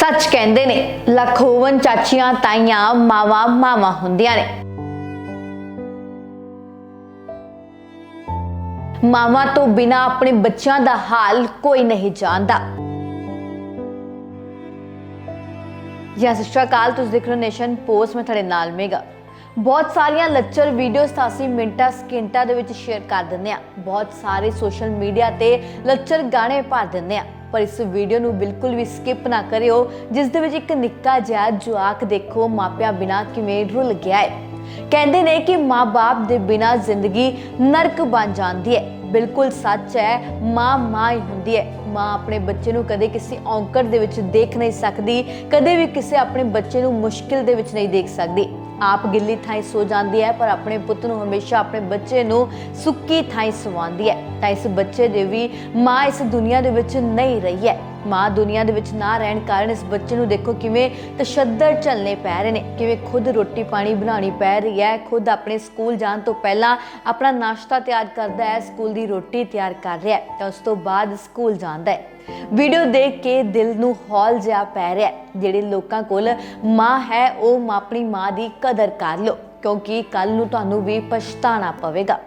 ਸੱਚ ਕਹਿੰਦੇ ਨੇ ਲੱਖ ਚਾਚੀਆਂ ਤਾਈਆਂ ਮਾਵਾਂ ਮਾਵਾਂ ਹੁੰਦੀਆਂ ਨੇ। ਮਾਵਾਂ ਤੋਂ ਬਿਨਾ ਆਪਣੇ ਬੱਚਿਆਂ ਦਾ ਹਾਲ ਕੋਈ ਨਹੀਂ ਜਾਣਦਾ। ਯਾ ਸਤਿ ਸ਼੍ਰੀ ਅਕਾਲ, ਤੁਸੀਂ ਦੇਖ ਰਹੇ ਹੋ ਨੇਸ਼ਨ ਪੋਸਟ, ਮੈਂ ਤੁਹਾਡੇ ਨਾਲ ਮੇਗਾ ਬਹੁਤ ਸਾਰੀਆਂ ਲੱਚਰ ਵੀਡੀਓਜ਼ ਤਾਂ ਅਸੀਂ ਮਿੰਟਾਂ, ਸਕਿੰਟਾਂ ਦੇ ਵਿੱਚ ਸ਼ੇਅਰ ਕਰ ਦਿੰਦੇ ਆ ਬਹੁਤ ਸਾਰੇ ਸੋਸ਼ਲ ਮੀਡੀਆ ਤੇ ਲੱਚਰ ਗਾਣੇ ਭਰ ਦਿੰਦੇ ਆ ਪਰ ਇਸ ਵੀਡੀਓ ਨੂੰ ਬਿਲਕੁਲ ਵੀ ਸਕਿਪ ਨਾ ਕਰਿਓ, ਜਿਸ ਦੇ ਵਿੱਚ ਇੱਕ ਨਿੱਕਾ ਜਿਹਾ ਜਵਾਕ ਦੇਖੋ ਮਾਪਿਆਂ ਬਿਨਾ ਕਿਵੇਂ ਰੁੱਲ ਗਿਆ ਹੈ। ਕਹਿੰਦੇ ਨੇ ਕਿ ਮਾਂ-ਬਾਪ ਦੇ ਬਿਨਾ ਜ਼ਿੰਦਗੀ ਨਰਕ ਬਣ ਜਾਂਦੀ ਹੈ। ਬਿਲਕੁਲ ਸੱਚ ਹੈ, ਮਾਂ ਮਾਂ ਹੀ ਹੁੰਦੀ ਹੈ। ਮਾਂ ਆਪਣੇ ਬੱਚੇ ਨੂੰ ਕਦੇ ਕਿਸੇ ਔਂਕੜ ਦੇ ਵਿੱਚ ਦੇਖ ਨਹੀਂ ਸਕਦੀ, ਕਦੇ ਵੀ ਕਿਸੇ ਆਪਣੇ ਬੱਚੇ ਨੂੰ ਮੁਸ਼ਕਿਲ ਦੇ ਵਿੱਚ ਨਹੀਂ ਦੇਖ ਸਕਦੀ। ਆਪ ਗਿੱਲੀ ਥਾਈ ਸੋ ਜਾਂਦੀ ਹੈ, ਪਰ ਆਪਣੇ ਪੁੱਤ ਨੂੰ ਹਮੇਸ਼ਾ ਆਪਣੇ ਬੱਚੇ ਨੂੰ ਸੁੱਕੀ ਥਾਈ ਸਵਾਉਂਦੀ ਹੈ। ਤਾਂ ਇਸ ਬੱਚੇ ਦੇ ਵੀ ਮਾਂ ਇਸ ਦੁਨੀਆ ਦੇ ਵਿੱਚ ਨਹੀਂ ਰਹੀ ਹੈ। ਮਾਂ ਦੁਨੀਆ ਦੇ ਵਿੱਚ ਨਾ ਰਹਿਣ ਕਾਰਨ ਇਸ ਬੱਚੇ ਨੂੰ ਦੇਖੋ ਕਿਵੇਂ ਤਸ਼ੱਦਦ ਝੱਲਣੇ ਪੈ ਰਹੇ ਨੇ, ਕਿਵੇਂ ਖੁਦ ਰੋਟੀ ਪਾਣੀ ਬਣਾਉਣੀ ਪੈ ਰਹੀ ਹੈ, ਖੁਦ ਆਪਣੇ ਸਕੂਲ ਜਾਣ ਤੋਂ ਪਹਿਲਾਂ ਆਪਣਾ ਨਾਸ਼ਤਾ ਤਿਆਰ ਕਰਦਾ ਹੈ, ਸਕੂਲ ਦੀ ਰੋਟੀ ਤਿਆਰ ਕਰ ਰਿਹਾ ਹੈ, ਤਾਂ ਉਸ ਤੋਂ ਬਾਅਦ ਸਕੂਲ ਜਾਂਦਾ ਹੈ। ਵੀਡੀਓ ਦੇਖ ਕੇ ਦਿਲ ਨੂੰ ਹੌਲ ਜਿਹਾ ਪੈ ਰਿਹਾ ਜਿਹੜੇ ਲੋਕਾਂ ਕੋਲ ਮਾਂ ਹੈ, ਉਹ ਮਾਂ- ਆਪਣੀ ਮਾਂ ਦੀ ਕਦਰ ਕਰ ਲਓ, ਕਿਉਂਕਿ ਕੱਲ ਨੂੰ ਤੁਹਾਨੂੰ ਵੀ ਪਛਤਾਣਾ ਪਵੇਗਾ।